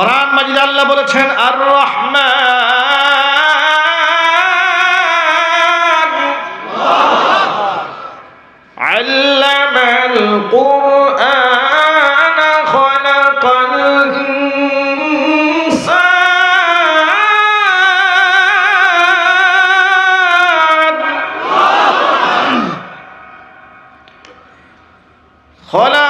কোরআন মাজিদ আল্লাহ বলেছেন আর রহমান আল্লামাল কুরআন খলাকাল ইনসান। খলাক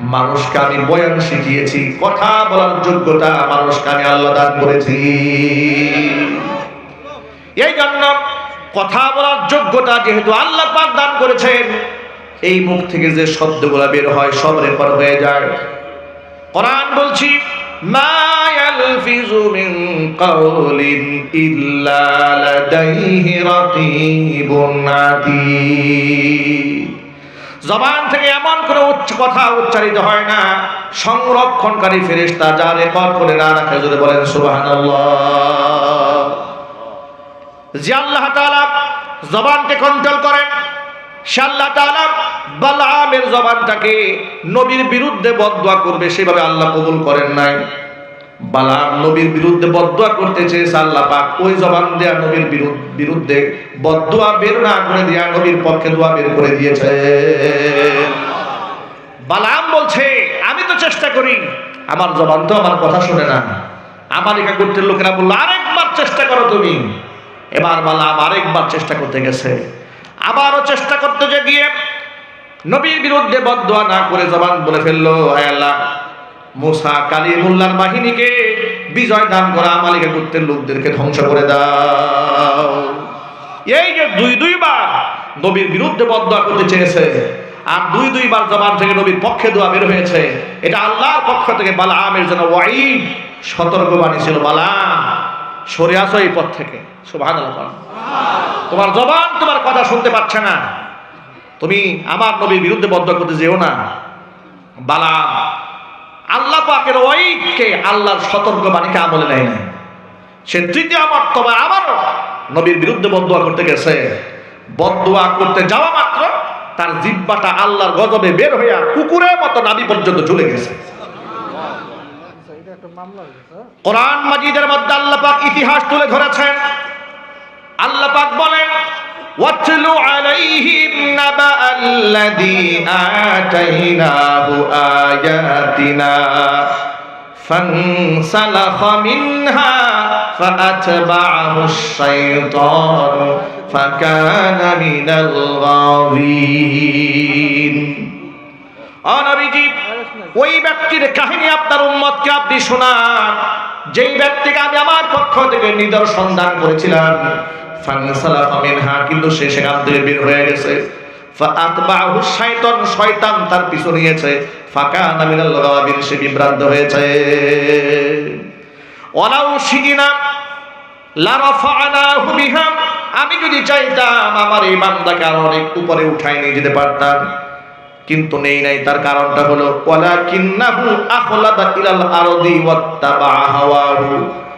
মানুষকে আমি বয়ান শিখিয়েছি, কথা বলার যোগ্যতা মানুষকে আমি আল্লাহ দান করেছি। এই জন্য কথা বলার যোগ্যতা যেহেতু আল্লাহ পাক দান করেছেন, এই মুখ থেকে যে শব্দগুলো বের হয় সব রেকর্ড হয়ে যায়। কোরআন বলছি ইল্লা জবান থেকে এমন কোনো উচ্চ কথা উচ্চারিত হয় না। সংরক্ষণকারী ফেরেশতা যা রেকর্ড করে না রাখে যদি বলেন, সুবহানাল্লাহ। যে আল্লাহ তাআলা জবানকে কন্ট্রোল করেন, সে আল্লাহ তাআলা বালামের জবানটাকে নবীর বিরুদ্ধে বদদোয়া করবে, সেভাবে আল্লাহ কবুল করেন নাই। বালাম নবীর বিরুদ্ধে বদদোয়া করতে চেয়েছে আল্লাহ পাক। ওই জবান দেয়া নবীর বিরুদ্ধ- বদদোয়া বের না করে দেয়া নবীর পক্ষে দোয়া বের করে দিয়েছে। বালাম বলছে, আমি তো চেষ্টা করি। আমার জবান তো আমার কথা শুনে না। আমার একা গোত্রের লোকেরা বলল, আরেকবার চেষ্টা করো তুমি। এবার বালাম আরেকবার চেষ্টা করতে গেছে। আবারও চেষ্টা করতে যে গিয়ে নবীর বিরুদ্ধে বদদোয়া না করে জবান বলে ফেলল হায় আল্লাহ মুসা কালিমুল্লার বাহিনীকে বিজয় দান করা মালিকা গোত্রের লোকদেরকে ধ্বংস করে দাও। এই যে দুই দুইবার নবীর বিরুদ্ধে বদদোয়া করতে চেয়েছে, আর দুই দুইবার জবান থেকে নবীর পক্ষে দোয়া বের হয়েছে, এটা আল্লাহর পক্ষ থেকে বালা আমের জন্য ওয়াইড সতর্কবাণী ছিল, বালা, সরে আসো এই পথ থেকে। সুভান তোমার জবান তোমার কথা শুনতে পাচ্ছে না। তুমি আমার নবীর বিরুদ্ধে বদদোয়া করতে যেও না। বালা আল্লাহ পাকের ওয়াইডকে আল্লাহর সতর্কবাণীকে আমলে নেয় না সে তৃতীয় মর্তবা আবারও নবীর বিরুদ্ধে বদুয়া করতে গেছে। বদুয়া করতে যাওয়া মাত্র তার জিব্বাটা আল্লাহর গজবে বের হইয়া কুকুরের মতো নাবি পর্যন্ত চলে গেছে। কোরআন মাজিদের মধ্যে আল্লাহ পাক ইতিহাস তুলে ধরেছেন। আল্লাহ পাক বলেন واتل عليهم نبأ الذي آتيناه آياتنا فانسلخ منها فأتبعه الشيطان فكان من الغاوين অনবিজি ওই ব্যক্তির কাহিনী আপনার উম্মতকে আপনি শোনান যেই ব্যক্তিকে আমি আমার পক্ষ থেকে নিদর্শন দান করেছিলাম ফানসালাফা মিনহা সে সেখান থেকে বের হয়ে গেছে। শয়তান তার বিহা, আমি যদি চাইতাম আমার এই বান্দাকে আরও অনেক উপরে উঠাই নিয়ে যেতে পারতাম। কিন্তু নেই নাই, তার কারণটা হলো, ওয়ালাকিন্নাহু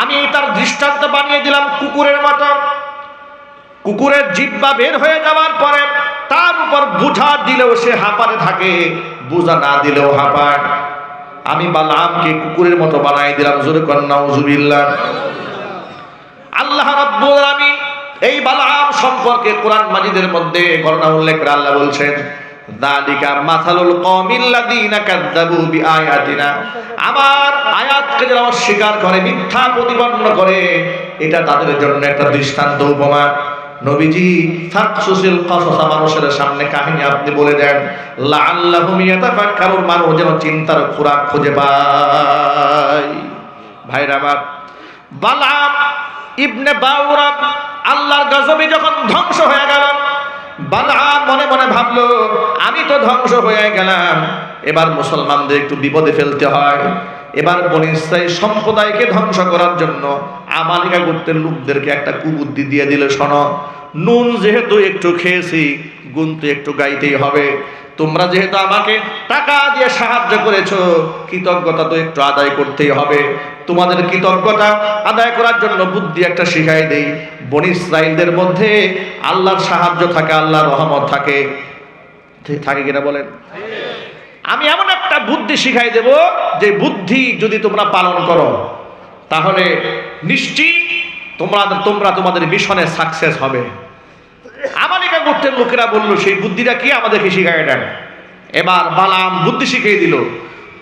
আমি তার দৃষ্টান্ত বানিয়ে দিলাম কুকুরের মতো। কুকুরের জিব্বা বের হয়ে যাওয়ার পরে তার উপর বুঝা দিলেও সে হাঁপাতে থাকে, বুঝা না দিলেও হাঁপায়। আমি বালামকে কুকুরের মতো বানাই দিলাম, জোরে কন্যা আল্লাহ রাব্বুল আলামিন এই বালাম সম্পর্কে কোরআন মাজিদের মধ্যে ঘটনা উল্লেখ করে আল্লাহ বলছেন আমার আয়াতকে করে, মিথ্যা করে, এটা তাদের জন্য একটা দৃষ্টান্ত নবীজি মানুষের সামনে কাহিনী আপনি বলে দেন মানুষ যেন চিন্তার খোরাক খুঁজে পায়। ভাইরা আমার, বালাম ইবনে বাউরা আল্লাহর গজবে যখন ধ্বংস হয়ে গেল বালাম মনে মনে ভাবলো, আমি তো ধ্বংস হয়ে গেলাম। এবার মুসলমানদের একটু বিপদে ফেলতে হয়। এবার বনিসাই সম্প্রদায়কে ধ্বংস করার জন্য আমালিকা গোত্রের লোকদেরকে একটা কুবুদ্ধি দিয়ে দিল, শোনো, নুন যেহেতু একটু খেয়েছি, গুণ তো একটু গাইতেই হবে। তোমরা যেহেতু আমাকে টাকা দিয়ে সাহায্য করেছ, কৃতজ্ঞতা তো একটু আদায় করতেই হবে। তোমাদের কৃতজ্ঞতা আদায় করার জন্য বুদ্ধি একটা শিখাই দেই। বনি ইসরাইলদের মধ্যে আল্লাহর সাহায্য থাকে, আল্লাহর রহমত থাকে। থাকে কিনা বলেন? আমি এমন একটা বুদ্ধি শিখাই দেব, যে বুদ্ধি যদি তোমরা পালন করো, তাহলে নিশ্চিত তোমরা তোমরা তোমাদের মিশনে সাকসেস হবে। গোত্রের লোকেরা বলল, সেই বুদ্ধিটা কি আমাদেরকে শিখাই দেন? এবার বালাম বুদ্ধি শিখিয়ে দিল,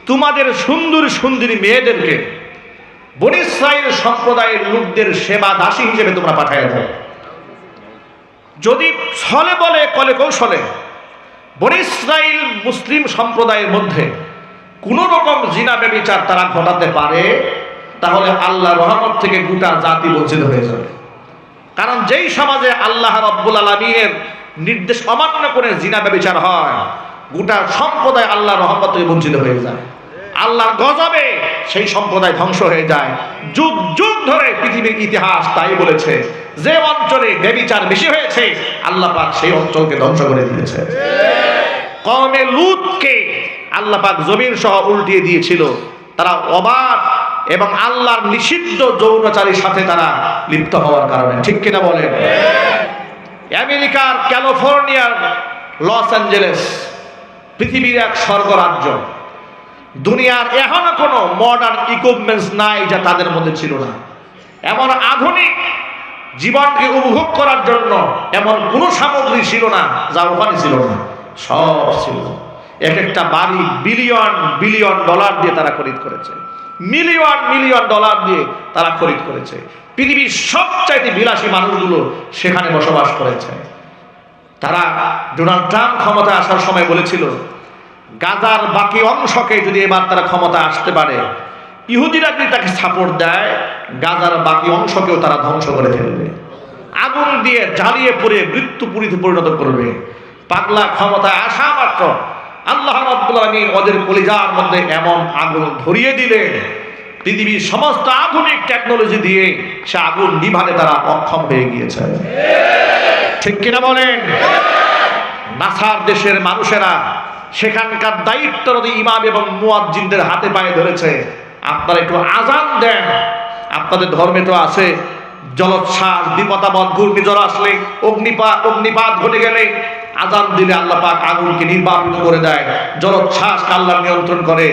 তোমাদের সুন্দর সুন্দরী মেয়েদেরকে বনিসাইল সম্প্রদায়ের লোকদের সেবা দাসী হিসেবে তোমরা পাঠায় দাও। যদি ছলে বলে, কলে কৌশলে, বনি ইসরাইল মুসলিম সম্প্রদায়ের মধ্যে কোন রকম জিনা ব্যবিচার তারা ঘটাতে পারে, তাহলে আল্লাহ রহমত থেকে গোটা জাতি বঞ্চিত হয়ে যাবে। কারণ যেই সমাজে আল্লাহ রব্বুল আলমীর নির্দেশ অমান্য করে জিনা ব্যবিচার হয়, গোটা সম্প্রদায় আল্লাহ রহমত থেকে বঞ্চিত হয়ে যায়। আল্লাহর গজবে সেই সম্প্রদায় ধ্বংস হয়ে যায়। যুগ যুগ ধরে পৃথিবীর ইতিহাস তাই বলেছে, যে অঞ্চলে ব্যবিচার বেশি হয়েছে, আল্লাহ পাক সেই অঞ্চলকে ধ্বংস করে দিয়েছে। কমে লুতকে আল্লাহ পাক জমিন সহ উল্টিয়ে দিয়েছিল। তারা অবাক এবং আল্লাহর নিষিদ্ধ যৌনচারীর সাথে তারা লিপ্ত হওয়ার কারণে। ঠিক কিনা বলেন? আমেরিকার ক্যালিফোর্নিয়ার লস অ্যাঞ্জেলেস পৃথিবীর এক স্বর্গরাজ্য। দুনিয়ার এখনও কোনো মডার্ন ইকুইপমেন্টস নাই যা তাদের মধ্যে ছিল না। এমন আধুনিক জীবনকে উপভোগ করার জন্য এমন কোনো সামগ্রী ছিল না যা ওখানে ছিল না, সব ছিল। এক একটা বাড়ি বিলিয়ন বিলিয়ন ডলার দিয়ে তারা খরিদ করেছে। মিলিয়ন মিলিয়ন ডলার দিয়ে তারা খরিদ করেছে। পৃথিবীর সবচাইতে বিলাসী মানুষগুলো সেখানে বসবাস করেছে। তারা ডোনাল্ড ট্রাম্প ক্ষমতায় আসার সময় বলেছিল, গাজার বাকি অংশকে যদি এবার তারা ক্ষমতা আসতে পারে, ইহুদিরা যদি তাকে সাপোর্ট দেয়, গাজার বাকি অংশকেও তারা ধ্বংস করে ফেলবে। আগুন দিয়ে জ্বালিয়ে পড়ে মৃত্যু পরিণত করবে। পাগলা ক্ষমতায় আসা মাত্র আল্লাহ রাব্বুল ওদের কলিজার মধ্যে এমন আগুন ধরিয়ে দিলেন। পৃথিবীর সমস্ত আধুনিক টেকনোলজি দিয়ে সে আগুন নিভাতে তারা অক্ষম হয়ে গিয়েছে। ঠিক কিনা বলেন? নাসার দেশের মানুষেরা সেখানকার দায়িত্বরত ইমাম এবং মুয়াজ্জিনদের হাতে পায়ে ধরেছে। আপনারা একটু আজান দেন। আপনাদের ধর্মে তো আছে, জলোচ্ছ্বাস বিপদাবদ ঘূর্ণিঝড় আসলে অগ্নিপাত অগ্নিপাত ঘটে গেলে আজান দিলে আল্লাহ পাক আগুনকে নির্বাপিত করে দেয়, জলোচ্ছ্বাস আল্লাহ নিয়ন্ত্রণ করে।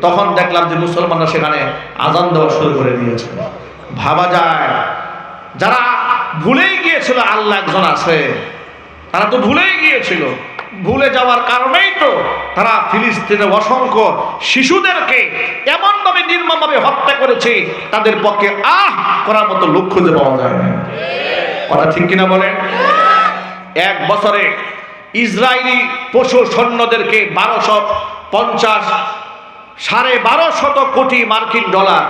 তখন দেখলাম যে মুসলমানরা সেখানে আজান দেওয়া শুরু করে দিয়েছে। ভাবা যায়, যারা ভুলেই গিয়েছিল, আল্লাহ একজন আছে। তারা তো ভুলেই গিয়েছিল। ভুলে যাওয়ার কারণেই তো তারা ফিলিস্তিনের অসংখ্য শিশুদেরকে এমনভাবে নির্মমভাবে হত্যা করেছে, তাদের পক্ষে আহ করার মতো লক্ষ্য খুঁজে পাওয়া যায় না। কথা ঠিক কিনা বলেন? এক বছরে ইসরায়েলি পশু সৈন্যদেরকে বারোশো পঞ্চাশ সাড়ে বারো শত কোটি মার্কিন ডলার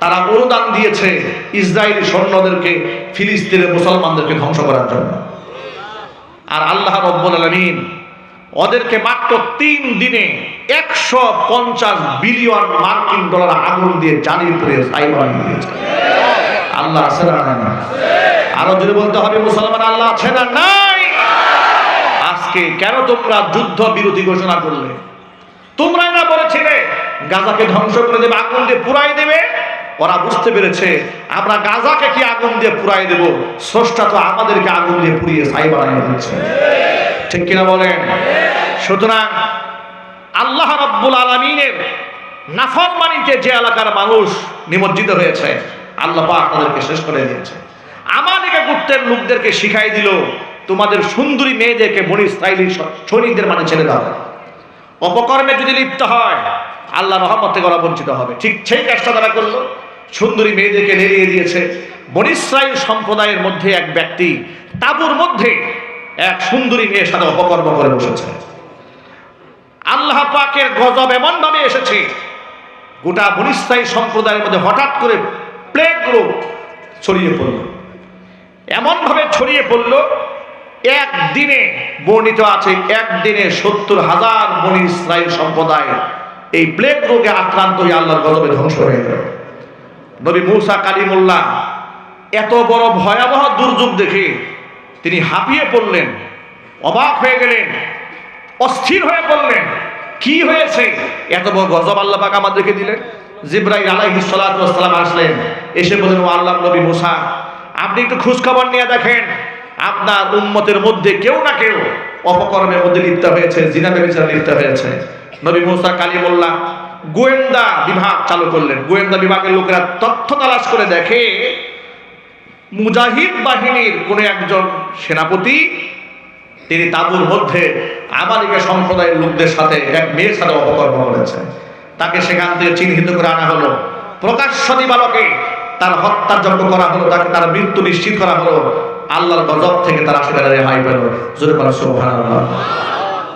তারা অনুদান দিয়েছে ইসরায়েলি সৈন্যদেরকে, ফিলিস্তিনের মুসলমানদেরকে ধ্বংস করার জন্য। আর আল্লাহ রব্বুল আলমিন ওদেরকে মাত্র তিন দিনে একশো পঞ্চাশ বিলিয়ন মার্কিন ডলার আগুন দিয়ে জ্বালিয়ে দিয়েছে। আল্লাহ আছে না আরও যদি বলতে হবে, মুসলমান আল্লাহ আছে না নাই? আজকে কেন তোমরা যুদ্ধ বিরোধী ঘোষণা করলে? তোমরাই না বলেছিলে গাজাকে ধ্বংস করে দেবে, আগুন দিয়ে পুরাই দেবে? ওরা বুঝতে পেরেছে, আমরা গাজাকে কি আগুন দিয়ে পুরাই দেব? স্রষ্টা তো আমাদেরকে আগুন দিয়ে পুড়িয়ে ছাই বানিয়ে দিচ্ছে ঠিক কিনা বলেন? সুতরাং আল্লাহ রাব্বুল আলমিনের নাফরমানিতে যে এলাকার মানুষ নিমজ্জিত হয়েছে, আল্লাহ পাক তাদেরকে শেষ করে দিয়েছে। আমাদেরকে গুপ্তের লোকদেরকে শিখাই দিল তোমাদের সুন্দরী মেয়েদেরকে বনি ইসরায়েলি সৈনিকদের মানে ছেড়ে দাও। অপকর্মে যদি লিপ্ত হয়, আল্লাহ রহমত থেকে ওরা বঞ্চিত হবে। ঠিক সেই কাজটা তারা করল। সুন্দরী মেয়েদেরকে নেড়িয়ে দিয়েছে। বনি ইসরায়েল সম্প্রদায়ের মধ্যে এক ব্যক্তি তাবুর মধ্যে এক সুন্দরী মেয়ের সাথে অপকর্ম করে বসেছে। আল্লাহ পাকের গজব এমন ভাবে এসেছে, গোটা বনিস্তায়ী সম্প্রদায়ের মধ্যে হঠাৎ করে প্লেগ রোগ ছড়িয়ে পড়ল। এমনভাবে ছড়িয়ে পড়ল একদিনে বর্ণিত আছে, একদিনে সত্তর হাজার বনি ইসরায়েল সম্প্রদায় এই প্লেগ রোগে আক্রান্ত হয়ে আল্লাহর গজবে ধ্বংস হয়ে গেল। নবী মূসা কালিমুল্লাহ এত বড় ভয়াবহ দুর্যোগ দেখে তিনি হাঁপিয়ে পড়লেন, অবাক হয়ে গেলেন, অস্থির হয়ে পড়লেন। কি হয়েছে? এত বড় গজব আল্লাহ পাক আমাদেরকে দিলেন। জিব্রাইল আলাইহি ওয়াসসালাম আসলেন, এসে বলেন ও আল্লাহ নবী মুসা, আপনি একটু খোঁজ খবর নিয়ে দেখেন আপনার উম্মতের মধ্যে কেউ না কেউ অপকর্মের মধ্যে লিপ্ত হয়েছে, জিনা ব্যবচার লিপ্ত হয়েছে। নবী মুসা কালিমুল্লাহ গোয়েন্দা বিভাগ চালু করলেন। গোয়েন্দা বিভাগের লোকেরা তথ্য তালাশ করে দেখে, মুজাহিদ বাহিনীর কোন একজন সেনাপতি, তিনি তাবুর মধ্যে আমালিকা সম্প্রদায়ের লোকদের সাথে এক মেয়ের সাথে অপকর্ম করেছে। তাকে সেখান থেকে চিহ্নিত করে আনা হলো। প্রকাশ্য দিবালকে তার হত্যাযজ্ঞ করা হলো, তাকে তার মৃত্যু নিশ্চিত করা হলো। আল্লাহর গজব থেকে তারা সেখানে রেহাই পেল। জোরে করা সুবহানাল্লাহ।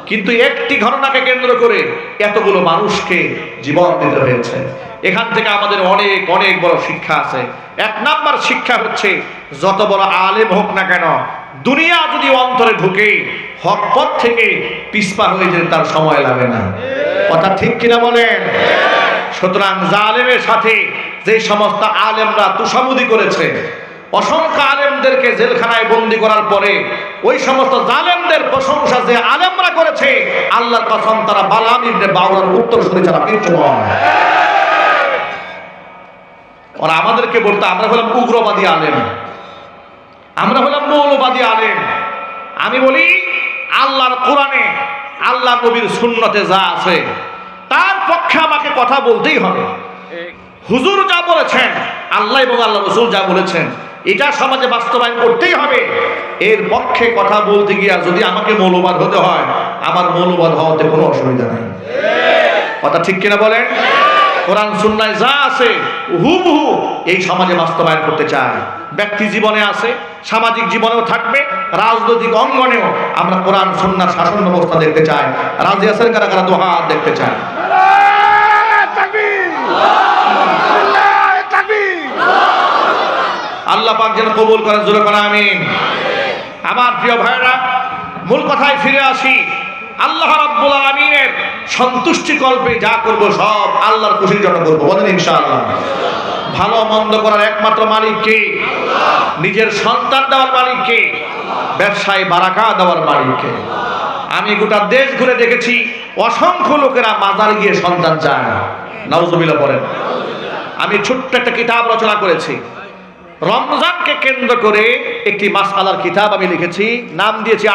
কিন্তু একটি ঘটনাকে কেন্দ্র করে এতগুলো মানুষকে জীবন দিতে হয়েছে। এখান থেকে আমাদের অনেক অনেক বড় শিক্ষা আছে। এক নাম্বার শিক্ষা হচ্ছে, যত বড় আলেম হোক না কেন, দুনিয়া যদি অন্তরে ঢুকে, হক পথ থেকে পিসপা হয়ে যেতে তার সময় লাগে না। কথা ঠিক কিনা বলেন? সুতরাং জালেমের সাথে যে সমস্ত আলেমরা তুষামুদি করেছে অসংখ্য আলেমদেরকে জেলখানায় বন্দি করার পরে ওই সমস্ত জালেমদের প্রশংসা যে আলেমরা করেছে আল্লাহর কসম তারা বালাম ইবনে বাউলার উত্তর শুনে ছাড়া কিচ্ছু নয় ওরা আমাদেরকে বলতো আমরা হলাম উগ্রবাদী আলেম। আমরা হলাম মৌলবাদী আলেম। আমি বলি আল্লাহর কোরআনে আল্লাহ নবীর সুন্নতে যা আছে তার পক্ষে আমাকে কথা বলতেই হবে। হুজুর যা বলেছেন আল্লাহ এবং আল্লাহ রসুল যা বলেছেন এটা সমাজে বাস্তবায়ন করতেই হবে। এর পক্ষে কথা বলতে গিয়া যদি আমাকে মৌলবাদ হতে হয়, আমার মৌলবাদ হওয়াতে কোনো অসুবিধা নেই। কথা ঠিক কিনা বলেন? কোরআন, সুন্নায় যা আছে, হুবহু এই সমাজে বাস্তবায়ন করতে চায়। ব্যক্তি জীবনে আছে, সামাজিক জীবনেও থাকবে, রাজনৈতিক অঙ্গনেও আমরা কোরআন, সুন্নার শাসন ব্যবস্থা দেখতে চাই। রাজি কারা কারা? দোহাত দেখতে চায় আল্লাহ পাক যেন কবুল করেন, জোরে করা আমিন। আমার প্রিয় ভাইরা মূল কথায় ফিরে আসি। আল্লাহ রাব্বুল আমিনের সন্তুষ্টি কল্পে যা করব সব আল্লাহর খুশির জন্য করব। বলেন ইনশাআল্লাহ। ভালো মন্দ করার একমাত্র মালিক কে? নিজের সন্তান দেওয়ার মালিক কে? ব্যবসায় বারাকা দেওয়ার মালিক কে? আমি গোটা দেশ ঘুরে দেখেছি, অসংখ্য লোকেরা মাজার গিয়ে সন্তান চায় নাউজুবিল্লাহ বলেন। আমি ছোট্ট একটা কিতাব রচনা করেছি। রমজানকে কেন্দ্র করে একটি মাসালার কিতাব আমি লিখেছি। নাম দিয়েছি